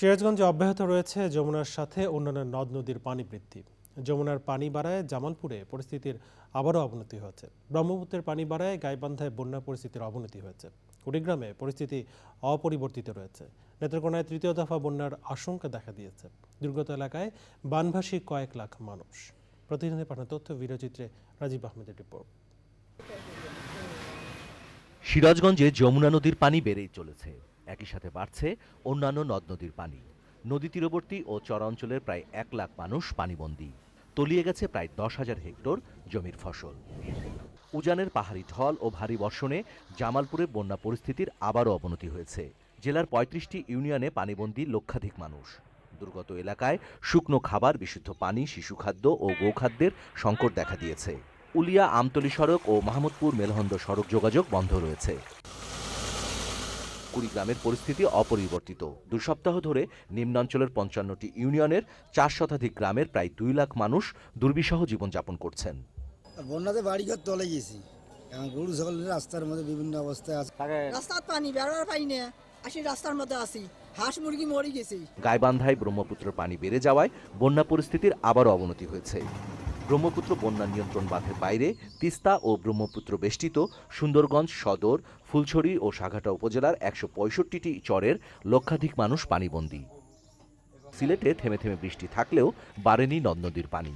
সিরাজগঞ্জে অব্যাহত রয়েছে যমুনার সাথে অন্যান্য নদ নদীর পানি বৃদ্ধি। যমুনার পানি বাড়ায় জামালপুরে পরিস্থিতির আবারও অবনতি হয়েছে। ব্রহ্মপুত্রের পানি বাড়ায় গাইবান্ধায় বন্যা পরিস্থিতির অবনতি হয়েছে। কুড়িগ্রামে পরিস্থিতি অপরিবর্তিত রয়েছে। নেত্রকোনায় তৃতীয় দফা বন্যার আশঙ্কা দেখা দিয়েছে। দুর্গত এলাকায় বানভাসী কয়েক লাখ মানুষ। প্রতিদিনের পাঠানো তথ্য, ভিডিওচিত্রে রাজীব আহমেদের রিপোর্ট। সিরাজগঞ্জে যমুনা নদীর পানি বেড়েই চলেছে। একই সাথে বাড়ছে অন্যান্য নদ নদীর পানি। নদী তীরবর্তী ও চরাঞ্চলের প্রায় এক লাখ মানুষ পানিবন্দী। তলিয়ে গেছে প্রায় দশ হাজার হেক্টর জমির ফসল। উজানের পাহাড়ি ঢল ও ভারী বর্ষণে জামালপুরে বন্যা পরিস্থিতির আবারও অবনতি হয়েছে। জেলার পঁয়ত্রিশটি ইউনিয়নে পানিবন্দী লক্ষাধিক মানুষ। দুর্গত এলাকায় শুকনো খাবার, বিশুদ্ধ পানি, শিশু খাদ্য ও গোখাদ্যের সংকট দেখা দিয়েছে। উলিয়া আমতলি সড়ক ও মাহমুদপুর মেলহন্দ সড়ক যোগাযোগ বন্ধ রয়েছে। কুড়িগ্রামের পরিস্থিতি অপরিবর্তিত। দুই সপ্তাহ ধরে নিম্নাঞ্চলের পঞ্চান্নটি ইউনিয়নের চার শতাধিক গ্রামের প্রায় দুই লাখ মানুষ দুর্বিষহ জীবনযাপন করছেন। বন্যাতে বাড়িঘর তলে গেছি গরু ছাগল রাস্তার মধ্যে বিভিন্ন অবস্থায় আছে। রাস্তাত পানি বেরোবার পাই না আসি রাস্তার মধ্যে আসি। হাঁস মুরগি মরি গেছে। গাইবান্ধায় ব্রহ্মপুত্র পানি বেড়ে যাওয়ায় বন্যা পরিস্থিতির আবারও অবনতি হয়েছে। ব্রহ্মপুত্র বন্যা নিয়ন্ত্রণ বাঁধের বাইরে তিস্তা ও ব্রহ্মপুত্র বেষ্টিত সুন্দরগঞ্জ সদর, ফুলছড়ি ও সাঘাটা উপজেলার একশো পঁয়ষট্টিটি চরের লক্ষাধিক মানুষ পানিবন্দী। সিলেটে থেমে থেমে বৃষ্টি থাকলেও বাড়েনি নদ নদীর পানি।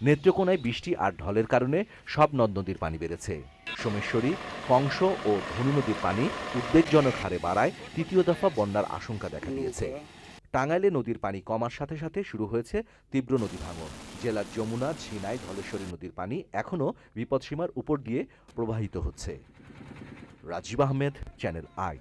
নেত্রকোনায় বৃষ্টি আর ঢলের কারণে সব নদ নদীর পানি বেড়েছে। সোমেশ্বরী, কংস ও ধনু নদীর পানি উদ্বেগজনক হারে বাড়ায় তৃতীয় দফা বন্যার আশঙ্কা দেখা দিয়েছে। টাঙ্গাইলে নদীর পানি কমার সাথে সাথে শুরু হয়েছে তীব্র নদী ভাঙন। জেলার যমুনা, ঝিনাই, ধলেশ্বরী নদীর পানি এখনও বিপদসীমার উপর দিয়ে প্রবাহিত হচ্ছে। Rajib Ahmed, channel I.